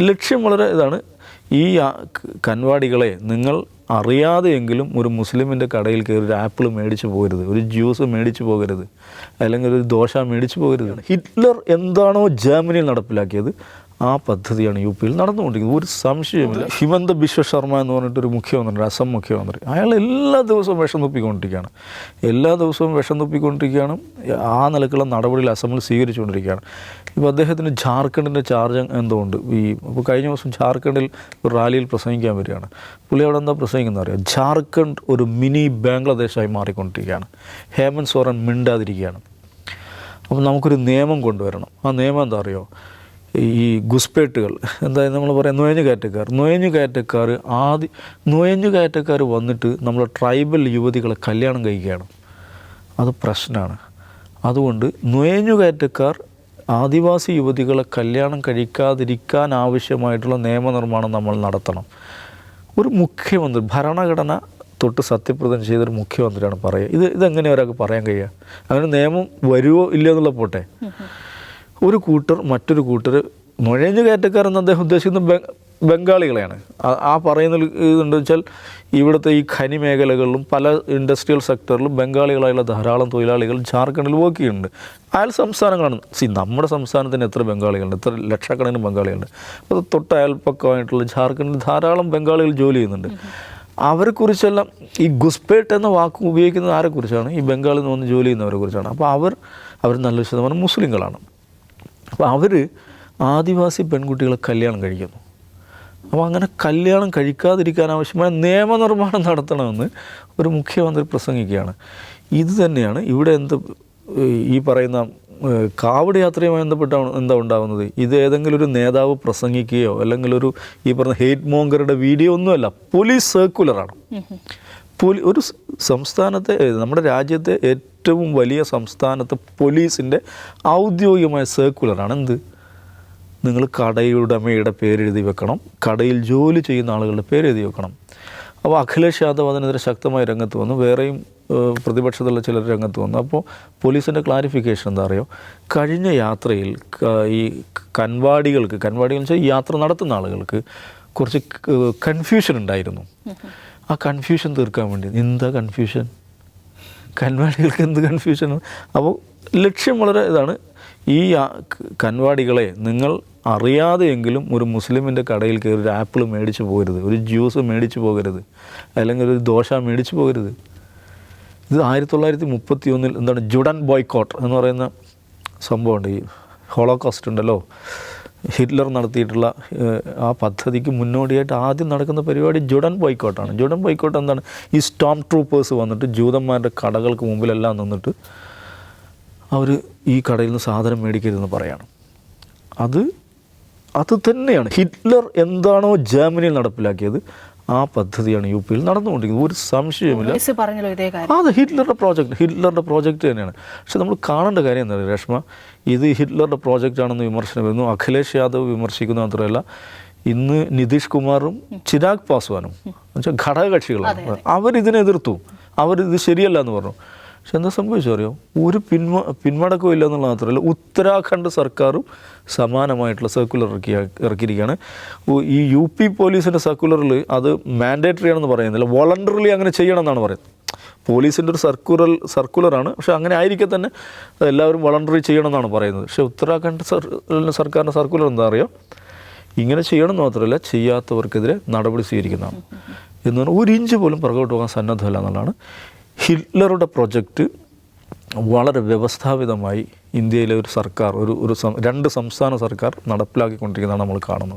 ലക്ഷ്യം വളരെ ഇതാണ്. ഈ കൻവാടികളെ നിങ്ങൾ അറിയാതെയെങ്കിലും ഒരു മുസ്ലിമിന്റെ കടയിൽ കയറി ഒരു ആപ്പിൾ മേടിച്ച് പോകരുത് ഒരു ജ്യൂസ് മേടിച്ച് പോകരുത് അല്ലെങ്കിൽ ഒരു ദോശ മേടിച്ച് പോകരുത്. ഹിറ്റ്ലർ എന്താണോ ജർമ്മനിയിൽ നടപ്പിലാക്കിയത് ആ പദ്ധതിയാണ് യു പിയിൽ നടന്നുകൊണ്ടിരിക്കുന്നത്. ഒരു സംശയമില്ല ഹിമന്ത ബിശ്വ ശർമ്മ എന്ന് പറഞ്ഞിട്ടൊരു മുഖ്യമന്ത്രി അസം മുഖ്യമന്ത്രി. അയാൾ എല്ലാ ദിവസവും വിഷം തുപ്പിക്കൊണ്ടിരിക്കുകയാണ്. എല്ലാ ദിവസവും വിഷം തുപ്പിക്കൊണ്ടിരിക്കുകയാണ്. ആ നിലക്കുള്ള നടപടികൾ അസമിൽ സ്വീകരിച്ചുകൊണ്ടിരിക്കുകയാണ്. ഇപ്പോൾ അദ്ദേഹത്തിന് ജാർഖണ്ഡിന്റെ ചാർജ് എന്തുകൊണ്ട്? ഈ അപ്പോൾ കഴിഞ്ഞ ദിവസം ജാർഖണ്ഡിൽ ഒരു റാലിയിൽ പ്രസംഗിക്കാൻ വരികയാണ്. പുള്ളി അവിടെ എന്താ പ്രസംഗിക്കുന്നത് അറിയാം? ജാർഖണ്ഡ് ഒരു മിനി ബംഗ്ലാദേശായി മാറിക്കൊണ്ടിരിക്കുകയാണ്. ഹേമന്ത് സോറൻ മിണ്ടാതിരിക്കുകയാണ്. അപ്പം നമുക്കൊരു നിയമം കൊണ്ടുവരണം. ആ നിയമം എന്താ അറിയോ? ഈ ഗുസ്പേട്ടുകൾ. എന്തായാലും നമ്മൾ പറയാം നുഴഞ്ഞു കയറ്റക്കാർ. നുഴഞ്ഞു കയറ്റക്കാർ ആദ്യ നുഴഞ്ഞു കയറ്റക്കാർ വന്നിട്ട് നമ്മൾ ട്രൈബൽ യുവതികളെ കല്യാണം കഴിക്കുകയാണ്. അത് പ്രശ്നമാണ് അതുകൊണ്ട് നുഴഞ്ഞു കയറ്റക്കാർ ആദിവാസി യുവതികളെ കല്യാണം കഴിക്കാതിരിക്കാൻ ആവശ്യമായിട്ടുള്ള നിയമനിർമ്മാണം നമ്മൾ നടത്തണം. ഒരു മുഖ്യമന്ത്രി ഭരണഘടന തൊട്ട് സത്യപ്രതിജ്ഞ ചെയ്തൊരു മുഖ്യമന്ത്രിയാണ് പറയുക. ഇത് ഇതെങ്ങനെ ഒരാൾക്ക് പറയാൻ കഴിയുക? അങ്ങനെ നിയമം വരുമോ ഇല്ലയോ എന്നുള്ള പോട്ടെ. ഒരു കൂട്ടർ മറ്റൊരു കൂട്ടർ നുഴഞ്ഞു കയറ്റക്കാരെന്ന് അദ്ദേഹം ഉദ്ദേശിക്കുന്നത് ബംഗ- ബംഗാളികളെയാണ്. ആ- പറയുന്ന ഇതുണ്ട് വെച്ചാൽ ഇവിടുത്തെ ഈ ഖനി മേഖലകളിലും പല ഇൻഡസ്ട്രിയൽ സെക്ടറിലും ബംഗാളികളായുള്ള ധാരാളം തൊഴിലാളികൾ ജാർഖണ്ഡിൽ വർക്ക് ചെയ്യുന്നുണ്ട്. അയൽ സംസ്ഥാനങ്ങളാണ്. സി നമ്മുടെ സംസ്ഥാനത്തിന് എത്ര ബംഗാളികളുണ്ട് എത്ര ലക്ഷക്കണക്കിന് ബംഗാളികളുണ്ട്. അപ്പോൾ തൊട്ട് അയൽപ്പക്കമായിട്ടുള്ള ജാർഖണ്ഡിൽ ധാരാളം ബംഗാളികൾ ജോലി ചെയ്യുന്നുണ്ട്. അവരെക്കുറിച്ചെല്ലാം ഈ ഗുസ്പേട്ട് എന്ന വാക്ക് ഉപയോഗിക്കുന്നത് ആരെക്കുറിച്ചാണ്? ഈ ബംഗാളിൽ നിന്ന് വന്ന് ജോലി ചെയ്യുന്നവരെ കുറിച്ചാണ് അപ്പോൾ അവർ അവർ നല്ലൊരു ശതമാനം മുസ്ലിങ്ങളാണ്. അപ്പോൾ അവർ ആദിവാസി പെൺകുട്ടികളെ കല്യാണം കഴിക്കുന്നു. അപ്പോൾ അങ്ങനെ കല്യാണം കഴിക്കാതിരിക്കാൻ ആവശ്യമായ നിയമനിർമ്മാണം നടത്തണമെന്ന് ഒരു മുഖ്യമന്ത്രി പ്രസംഗിക്കുകയാണ്. ഇത് തന്നെയാണ് ഇവിടെ എന്ത് ഈ പറയുന്ന കാവട് യാത്രയുമായി ബന്ധപ്പെട്ടാണ് എന്താ ഉണ്ടാകുന്നത് ഇത് ഏതെങ്കിലും ഒരു നേതാവ് പ്രസംഗിക്കുകയോ അല്ലെങ്കിൽ ഒരു ഈ പറഞ്ഞ ഹെയ്റ്റ് മോങ്കറുടെ വീഡിയോ ഒന്നുമല്ല പോലീസ് സർക്കുലറാണ് പോലീ ഒരു സംസ്ഥാനത്തെ നമ്മുടെ രാജ്യത്തെ ഏറ്റവും വലിയ സംസ്ഥാനത്ത് പോലീസിന്റെ ഔദ്യോഗികമായ സർക്കുലറാണ് എന്ത്? നിങ്ങൾ കടയുടമയുടെ പേരെഴുതി വെക്കണം. കടയിൽ ജോലി ചെയ്യുന്ന ആളുകളുടെ പേരെഴുതി വെക്കണം. അപ്പോൾ അഖിലേഷ് യാദവ് അതിനെതിരെ ശക്തമായി രംഗത്ത് വന്നു. വേറെയും പ്രതിപക്ഷത്തുള്ള ചിലർ രംഗത്ത് വന്നു. അപ്പോൾ പോലീസിന്റെ ക്ലാരിഫിക്കേഷൻ എന്താ അറിയോ? കഴിഞ്ഞ യാത്രയിൽ ഈ കൻവാടികൾക്ക് കൻവാടികൾ വെച്ചാൽ യാത്ര നടത്തുന്ന ആളുകൾക്ക് കുറച്ച് കൺഫ്യൂഷൻ ഉണ്ടായിരുന്നു. ആ കൺഫ്യൂഷൻ തീർക്കാൻ വേണ്ടി എന്താ കൺഫ്യൂഷൻ കൻവാടികൾക്ക് എന്ത് കൺഫ്യൂഷൻ അപ്പോൾ ലക്ഷ്യം വളരെ ഇതാണ്. ഈ കൻവാടികളെ നിങ്ങൾ അറിയാതെയെങ്കിലും ഒരു മുസ്ലിമിന്റെ കടയിൽ കയറി ഒരു ആപ്പിൾ മേടിച്ച് പോകരുത്. ഒരു ജ്യൂസ് മേടിച്ച് പോകരുത്. അല്ലെങ്കിൽ ഒരു ദോശ മേടിച്ച് പോകരുത്. ഇത് ആയിരത്തി തൊള്ളായിരത്തി മുപ്പത്തി ഒന്നിൽ എന്താണ് ജുഡൻ ബോയ്ക്കോട്ട് എന്ന് പറയുന്ന സംഭവമുണ്ട്. ഈ ഹോളോകോസ്റ്റ് ഉണ്ടല്ലോ. ഹിറ്റ്ലർ നടത്തിയിട്ടുള്ള ആ പദ്ധതിക്ക് മുന്നോടിയായിട്ട് ആദ്യം നടക്കുന്ന പരിപാടി ജുഡൻ ബോയ്ക്കോട്ടാണ്. ജുഡൻ ബോയ്ക്കോട്ട് എന്താണ്? ഈ സ്റ്റോം ട്രൂപ്പേഴ്സ് വന്നിട്ട് ജൂതന്മാരുടെ കടകൾക്ക് മുമ്പിലെല്ലാം നിന്നിട്ട് അവർ ഈ കടയിൽ നിന്ന് സാധനം മേടിക്കരുതെന്ന് പറയാണ്. അത് അത് തന്നെയാണ്. ഹിറ്റ്ലർ എന്താണോ ജർമ്മനിയിൽ നടപ്പിലാക്കിയത് ആ പദ്ധതിയാണ് യു പിയിൽ നടന്നുകൊണ്ടിരിക്കുന്നത്. ഒരു സംശയമില്ല അത് ഹിറ്റ്ലറുടെ പ്രോജക്റ്റ് ഹിറ്റ്ലറുടെ പ്രോജക്റ്റ് തന്നെയാണ്. പക്ഷെ നമ്മൾ കാണേണ്ട കാര്യം എന്താ പറയുക രേഷ്മ? ഇത് ഹിറ്റ്ലറുടെ പ്രോജക്റ്റ് ആണെന്ന് വിമർശനം വരുന്നു. അഖിലേഷ് യാദവ് വിമർശിക്കുന്നു മാത്രമല്ല ഇന്ന് നിതീഷ് കുമാറും ചിരാഗ് പാസ്വാനും എന്നുവെച്ചാൽ ഘടകകക്ഷികളാണ്. അവരിതിനെ എതിർത്തു. അവരിത് ശരിയല്ല എന്ന് പറഞ്ഞു. പക്ഷെ എന്താ സംഭവിച്ചു അറിയോ? ഒരു പിന്മ പിന്മടക്കവും ഇല്ല എന്നുള്ളത് മാത്രമല്ല ഉത്തരാഖണ്ഡ് സർക്കാരും സമാനമായിട്ടുള്ള സർക്കുലർ ഇറക്കി ഇറക്കിയിരിക്കുകയാണ്. ഈ യു പി പോലീസിന്റെ സർക്കുലറിൽ അത് മാൻഡേറ്ററി ആണെന്ന് പറയുന്നില്ല വോളണ്ടറിലി അങ്ങനെ ചെയ്യണം എന്നാണ് പറയുന്നത്. പോലീസിന്റെ ഒരു സർക്കുലർ സർക്കുലറാണ് പക്ഷേ അങ്ങനെ ആയിരിക്കെ തന്നെ എല്ലാവരും വളണ്ടറി ചെയ്യണം എന്നാണ് പറയുന്നത്. പക്ഷേ ഉത്തരാഖണ്ഡ് സർ സർക്കാരിന്റെ സർക്കുലർ എന്താ അറിയാം? ഇങ്ങനെ ചെയ്യണം എന്ന് മാത്രമല്ല ചെയ്യാത്തവർക്കെതിരെ നടപടി സ്വീകരിക്കുന്നതാണ്. എന്ന് പറഞ്ഞാൽ ഒരു ഇഞ്ച് പോലും പുറകോട്ട് പോകാൻ സന്നദ്ധമല്ല എന്നുള്ളതാണ് ഹിറ്റ്ലറുടെ പ്രൊജക്റ്റ് വളരെ വ്യവസ്ഥാപിതമായി ഇന്ത്യയിലെ ഒരു സർക്കാർ ഒരു ഒരു രണ്ട് സംസ്ഥാന സർക്കാർ നടപ്പിലാക്കിക്കൊണ്ടിരിക്കുന്നതാണ് നമ്മൾ കാണുന്നത്.